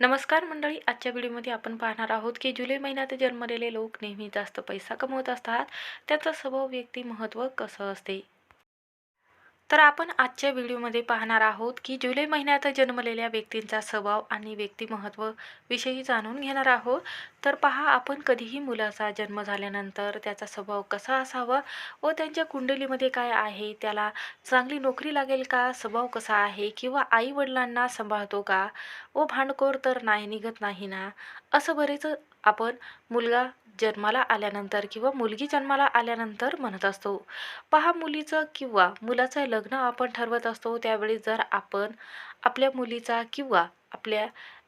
नमस्कार मंडळी आजच्या व्हिडिओमध्ये आपण पाहणार आहोत की जुलै महिन्यात जन्मलेले लोक नेहमी जास्त पैसा कमवत असतात. त्याचा स्वभाव व्यक्ती महत्त्व कसं असते? तर आपण आजच्या व्हिडिओमध्ये पाहणार आहोत की जुलै महिन्यात जन्मलेल्या व्यक्तींचा स्वभाव आणि व्यक्तिमहत्व विषयी जाणून घेणार आहोत. तर पहा आपण कधीही मुलाचा जन्म झाल्यानंतर त्याचा स्वभाव कसा असावा व त्यांच्या कुंडलीमध्ये काय आहे त्याला चांगली नोकरी लागेल का स्वभाव कसा आहे किंवा आई वडिलांना सांभाळतो का व भांडखोर तर नाही निघत नाही ना? असं बरेच आपण मुलगा जन्माला आल्यानंतर किंवा मुलगी जन्माला आल्यानंतर म्हणत असतो. पहा मुलीचं किंवा मुलाचं लग्न आपण ठरवत असतो त्यावेळी जर आपण आपल्या मुलीचा किंवा आपल्या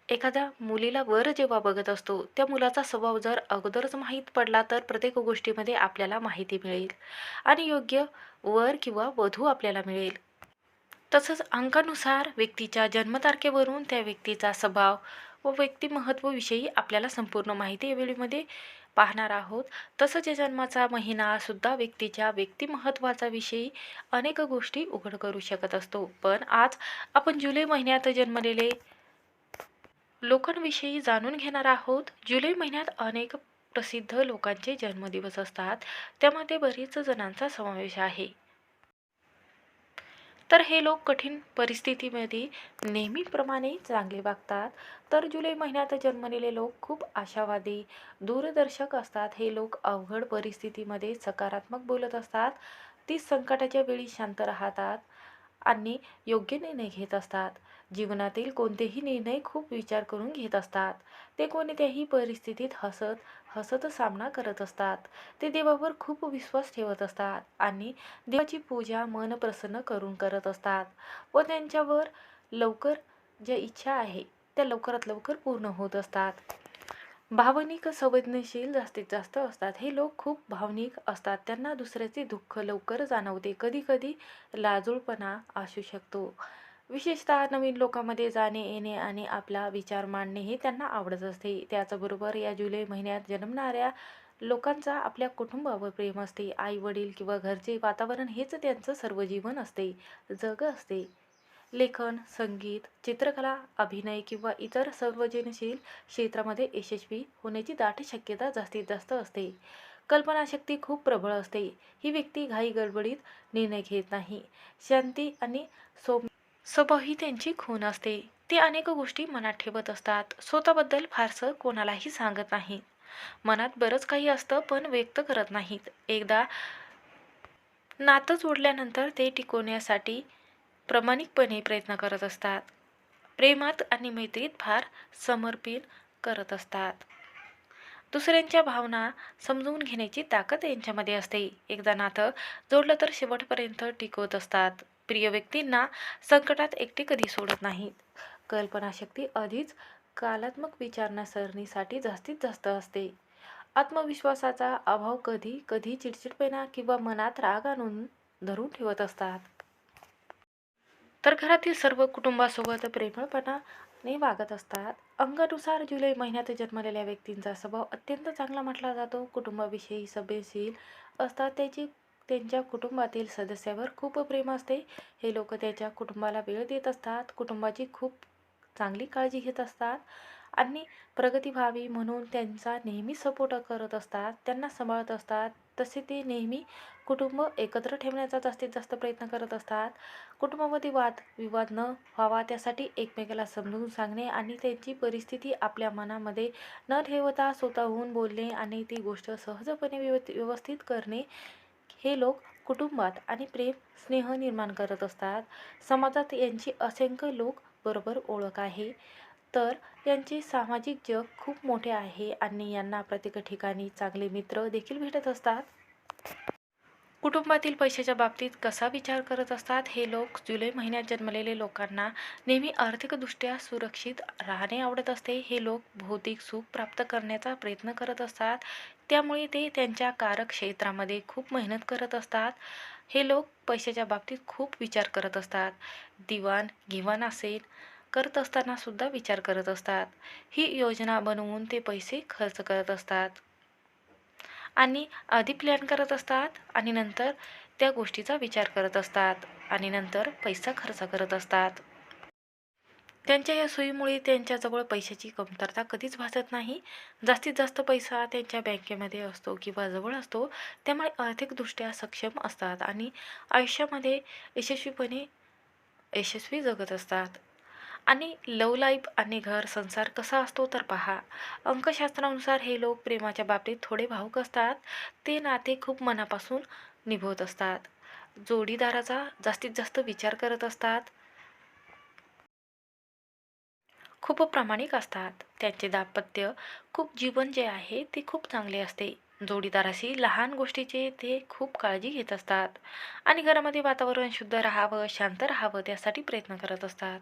एखाद्या मुलीला वर जेव्हा बघत असतो त्या मुलाचा स्वभाव जर अगोदरच माहीत पडला तर प्रत्येक गोष्टीमध्ये आपल्याला माहिती मिळेल आणि योग्य वर किंवा वधू आपल्याला मिळेल. तसंच अंकानुसार व्यक्तीच्या जन्मतारखेवरून त्या व्यक्तीचा स्वभाव व व्यक्तिमहत्वविषयी आपल्याला संपूर्ण माहिती या वेळीमध्ये पाहणार आहोत. तसंच या जन्माचा महिनासुद्धा व्यक्तीच्या व्यक्तिमहत्त्वाचा विषयी अनेक गोष्टी उघड करू शकत असतो. पण आज आपण जुलै महिन्यात जन्मलेले लोकांविषयी जाणून घेणार आहोत. जुलै महिन्यात अनेक प्रसिद्ध लोकांचे जन्मदिवस असतात. त्यामध्ये बरीच जणांचा समावेश आहे. तर हे लोक कठीण परिस्थितीमध्ये नेहमीप्रमाणे चांगले वागतात. तर जुलै महिन्यात जन्मलेले लोक खूप आशावादी दूरदर्शक असतात. हे लोक अवघड परिस्थितीमध्ये सकारात्मक बोलत असतात. ती संकटाच्या वेळी शांत राहतात. आणि योग्य निर्णय घेत असतात. जीवनातील कोणतेही निर्णय खूप विचार करून घेत असतात. ते कोणत्याही परिस्थितीत हसत हसत सामना करत असतात. ते देवावर खूप विश्वास ठेवत असतात आणि देवाची पूजा मन प्रसन्न करून करत असतात व त्यांच्यावर लवकर ज्या इच्छा आहे त्या लवकरात लवकर पूर्ण होत असतात. भावनिक संवेदनशील जास्तीत जास्त असतात. हे लोक खूप भावनिक असतात. त्यांना दुसऱ्याचे दुःख लवकर जाणवते. कधीकधी लाजूळपणा असू शकतो. विशेषतः नवीन लोकांमध्ये जाणे येणे आणि आपला विचार मांडणे हे त्यांना आवडत असते. त्याचबरोबर या जुलै महिन्यात जन्मणाऱ्या लोकांचा आपल्या कुटुंबावर प्रेम असते. आई वडील किंवा घरचे वातावरण हेच त्यांचं सर्व जीवन असते. जग असते. लेखन संगीत चित्रकला अभिनय किंवा इतर सर्वजनशील क्षेत्रामध्ये यशस्वी होण्याची दाट शक्यता जास्तीत जास्त असते. कल्पनाशक्ती खूप प्रबळ असते. ही व्यक्ती घाई गडबडीत निर्णय घेत नाही. शांती आणि सौम स्वभाव ही त्यांची खून असते. ते अनेक गोष्टी मनात ठेवत असतात. स्वतःबद्दल फारसं कोणालाही सांगत नाहीत मनात बरंच काही असतं पण व्यक्त करत नाहीत. एकदा नातं जोडल्यानंतर ते टिकवण्यासाठी प्रामाणिकपणे प्रयत्न करत असतात. प्रेमात आणि मैत्रीत फार समर्पित करत असतात. दुसऱ्यांच्या भावना समजून घेण्याची ताकद यांच्यामध्ये असते. एकदा नातं जोडलं तर शेवटपर्यंत टिकवत असतात. प्रिय व्यक्तींना संकटात एकटे कधी सोडत नाहीत. कल्पनाशक्ती आधीच कालात्मक विचारणासरणीसाठी जास्तीत जास्त असते. आत्मविश्वासाचा अभाव कधी कधी चिडचिडपणा किंवा मनात राग आणून धरून ठेवत असतात. तर घरातील सर्व कुटुंबासोबत प्रेमळपणाने वागत असतात. अंगानुसार जुलै महिन्यात जन्मलेल्या व्यक्तींचा स्वभाव अत्यंत चांगला म्हटला जातो. कुटुंबाविषयी सभ्यशील असतात. त्याची त्यांच्या कुटुंबातील सदस्यावर खूप प्रेम असते. हे लोक त्याच्या कुटुंबाला वेळ देत असतात. कुटुंबाची खूप चांगली काळजी घेत असतात आणि प्रगती व्हावी म्हणून त्यांचा नेहमी सपोर्ट करत असतात. त्यांना सांभाळत असतात. तसे ते नेहमी कुटुंब एकत्र ठेवण्याचा जास्तीत जास्त प्रयत्न करत असतात. कुटुंबामध्ये वाद विवाद न व्हावा त्यासाठी एकमेकाला समजून सांगणे आणि त्यांची परिस्थिती आपल्या मनामध्ये न ठेवता स्वतःहून बोलणे आणि ती गोष्ट सहजपणे व्यव व्यवस्थित करणे हे लोक कुटुंबात आणि प्रेम स्नेह निर्माण करत असतात. समाजात यांची असंख्य लोक बरोबर ओळख आहे. तर यांचे सामाजिक जग खूप मोठे आहे आणि यांना प्रत्येक ठिकाणी चांगले मित्र देखील भेटत असतात. कुटुंबातील पैशाच्या बाबतीत कसा विचार करत असतात हे लोक जुलै महिन्यात जन्मलेले लोकांना नेहमी आर्थिकदृष्ट्या सुरक्षित राहणे आवडत असते. हे लोक भौतिक सुख प्राप्त करण्याचा प्रयत्न करत असतात. त्यामुळे ते त्यांच्या कार्यक्षेत्रामध्ये खूप मेहनत करत असतात. हे लोक पैशाच्या बाबतीत खूप विचार करत असतात. दिवाण घेवाण असेल करत असताना सुद्धा विचार करत असतात. ही योजना बनवून ते पैसे खर्च करत असतात. आणि आधी प्लॅन करत असतात आणि नंतर त्या गोष्टीचा विचार करत असतात आणि नंतर पैसा खर्च करत असतात. त्यांच्या या सोयीमुळे त्यांच्याजवळ पैशाची कमतरता कधीच भासत नाही. जास्तीत जास्त पैसा त्यांच्या बँकेमध्ये असतो किंवा जवळ असतो त्यामुळे आर्थिकदृष्ट्या सक्षम असतात आणि आयुष्यामध्ये यशस्वीपणे यशस्वी जगत असतात. आणि लव लाईफ आणि घर संसार कसा असतो तर पहा. अंकशास्त्रानुसार हे लोक प्रेमाच्या बाबतीत थोडे भाऊक असतात. ते नाते खूप मनापासून निभवत असतात. जोडीदाराचा जास्तीत जास्त विचार करत असतात. खूप प्रामाणिक असतात. त्यांचे दाम्पत्य खूप जीवन जे आहे ते खूप चांगले असते. जोडीदाराशी लहान गोष्टीचे ते खूप काळजी घेत असतात. आणि घरामध्ये वातावरण शुद्ध राहावं शांत राहावं त्यासाठी प्रयत्न करत असतात.